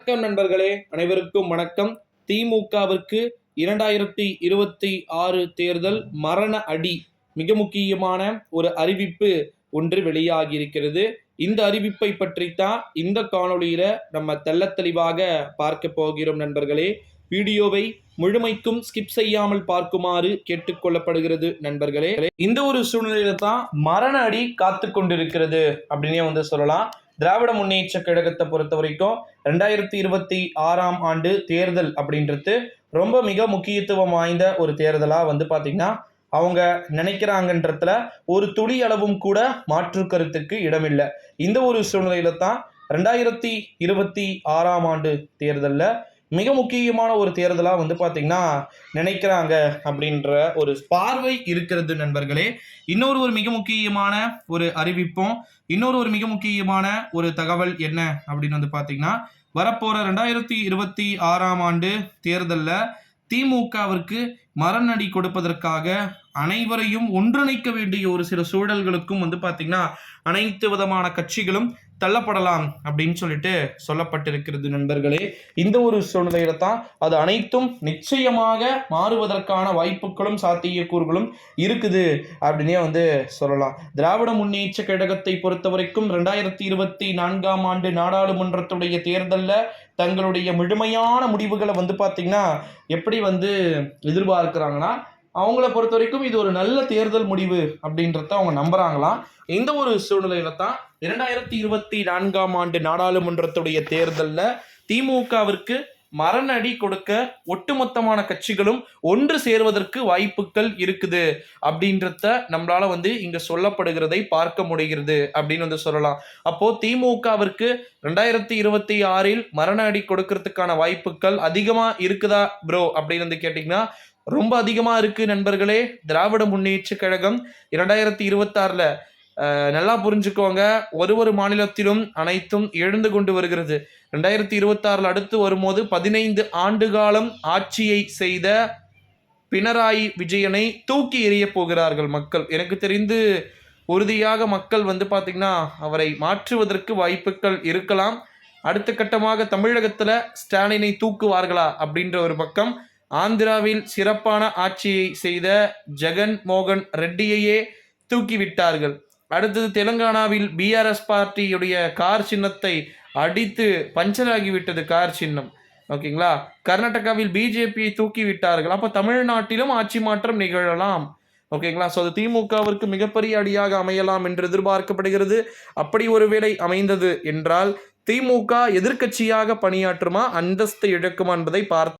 வணக்கம் நண்பர்களே அனைவருக்கும் வணக்கம். திமுகவிற்கு இரண்டாயிரத்தி இருபத்தி ஆறு தேர்தல் மரண அடி மிக முக்கியமான ஒரு அறிவிப்பு ஒன்று வெளியாகி இருக்கிறது இந்த அறிவிப்பை பற்றித்தான் இந்த காணொளியில நம்ம தெள்ளத் தெளிவாக பார்க்க போகிறோம் நண்பர்களே. வீடியோவை முழுமைக்கும் ஸ்கிப் செய்யாமல் பார்க்குமாறு கேட்டுக்கொள்ளப்படுகிறது நண்பர்களே. இந்த ஒரு சூழ்நிலையில தான் மரண அடி காத்து கொண்டிருக்கிறது அப்படின்னே வந்து சொல்லலாம். திராவிட முன்னேற்ற கழகத்தை பொறுத்த வரைக்கும் ரெண்டாயிரத்தி இருபத்தி ஆறாம் ஆண்டு தேர்தல் அப்படின்றது ரொம்ப மிக முக்கியத்துவம் வாய்ந்த ஒரு தேர்தலாக வந்து பார்த்திங்கன்னா அவங்க நினைக்கிறாங்கன்றதுல ஒரு துளி அளவும் கூட மாற்று கருத்துக்கு இடமில்லை. இந்த ஒரு சூழ்நிலையில தான் ரெண்டாயிரத்தி இருபத்தி ஆறாம் ஆண்டு தேர்தலில் மிக முக்கியமான ஒரு தேர்தலாக வந்து பார்த்திங்கன்னா நினைக்கிறாங்க அப்படின்ற ஒரு பார்வை இருக்கிறது நண்பர்களே. இன்னொரு ஒரு மிக முக்கியமான ஒரு அறிவிப்பும் இன்னொரு ஒரு மிக முக்கியமான ஒரு தகவல் என்ன அப்படின்னு வந்து பார்த்தீங்கன்னா வரப்போகிற ரெண்டாயிரத்தி இருபத்தி ஆறாம் ஆண்டு தேர்தலில் திமுகவிற்கு மரணடி கொடுப்பதற்காக அனைவரையும் ஒன்றிணைக்க வேண்டிய ஒரு சில சூழல்களுக்கும் வந்து பார்த்தீங்கன்னா அனைத்து விதமான கட்சிகளும் தள்ளப்படலாம் அப்படின்னு சொல்லிட்டு சொல்லப்பட்டிருக்கிறது நண்பர்களே. இந்த ஒரு சூழ்நிலையில தான் அது அனைத்தும் நிச்சயமாக மாறுவதற்கான வாய்ப்புகளும் சாத்தியக்கூறுகளும் இருக்குது அப்படின்னே வந்து சொல்லலாம். திராவிட முன்னேற்ற கழகத்தை பொறுத்த வரைக்கும் ரெண்டாயிரத்தி இருபத்தி நான்காம் ஆண்டு நாடாளுமன்றத்துடைய தேர்தலில் தங்களுடைய முழுமையான முடிவுகளை வந்து பார்த்திங்கன்னா எப்படி வந்து எதிர்பார்க்குறாங்கன்னா அவங்கள பொறுத்த வரைக்கும் இது ஒரு நல்ல தேர்தல் முடிவு அப்படின்றத அவங்க நம்புறாங்களாம் இந்த ஒரு சூழ்நிலையில தான் இரண்டாயிரத்தி இருபத்தி நான்காம் ஆண்டு நாடாளுமன்றத்துடைய தேர்தலில் திமுகவிற்கு மரணடி கொடுக்க ஒட்டுமொத்தமான கட்சிகளும் ஒன்று சேர்வதற்கு வாய்ப்புகள் இருக்குது அப்படின்றத நம்மளால வந்து இங்க சொல்லப்படுகிறதை பார்க்க முடிகிறது அப்படின்னு வந்து சொல்லலாம். அப்போ திமுகவிற்கு ரெண்டாயிரத்தி இருபத்தி ஆறில் மரண அடி கொடுக்கறதுக்கான வாய்ப்புகள் அதிகமா இருக்குதா ப்ரோ அப்படின்னு வந்து கேட்டிங்கன்னா ரொம்ப அதிகமாக இருக்குது நண்பர்களே. திராவிட முன்னேற்ற கழகம் இரண்டாயிரத்தி இருபத்தாறில் நல்லா புரிஞ்சுக்கோங்க. ஒரு ஒரு மாநிலத்திலும் அனைத்தும் எழுந்து கொண்டு வருகிறது. ரெண்டாயிரத்தி இருபத்தாறில் அடுத்து வரும்போது பதினைந்து ஆண்டு காலம் ஆட்சியை செய்த பினராயி விஜயனை தூக்கி எறிய போகிறார்கள் மக்கள். எனக்கு தெரிந்து உறுதியாக மக்கள் வந்து பார்த்திங்கன்னா அவரை மாற்றுவதற்கு வாய்ப்புகள் இருக்கலாம். அடுத்த கட்டமாக தமிழகத்தில் ஸ்டாலினை தூக்குவார்களா அப்படின்ற ஒரு பக்கம் ஆந்திராவில் சிறப்பான ஆட்சியை செய்த ஜெகன் மோகன் ரெட்டியையே தூக்கிவிட்டார்கள். அடுத்தது தெலுங்கானாவில் பிஆர்எஸ் பார்ட்டியுடைய கார் சின்னத்தை அடித்து பஞ்சராகிவிட்டது கார் சின்னம். ஓகேங்களா? கர்நாடகாவில் பிஜேபியை தூக்கி விட்டார்கள் அப்போ தமிழ்நாட்டிலும் ஆட்சி மாற்றம் நிகழலாம். ஓகேங்களா? ஸோ அது திமுகவிற்கு மிகப்பெரிய அடியாக அமையலாம் என்று எதிர்பார்க்கப்படுகிறது. அப்படி ஒருவேளை அமைந்தது என்றால் திமுக எதிர்க்கட்சியாக பணியாற்றுமா? அந்தஸ்து இழக்குமா என்பதை பார்த்து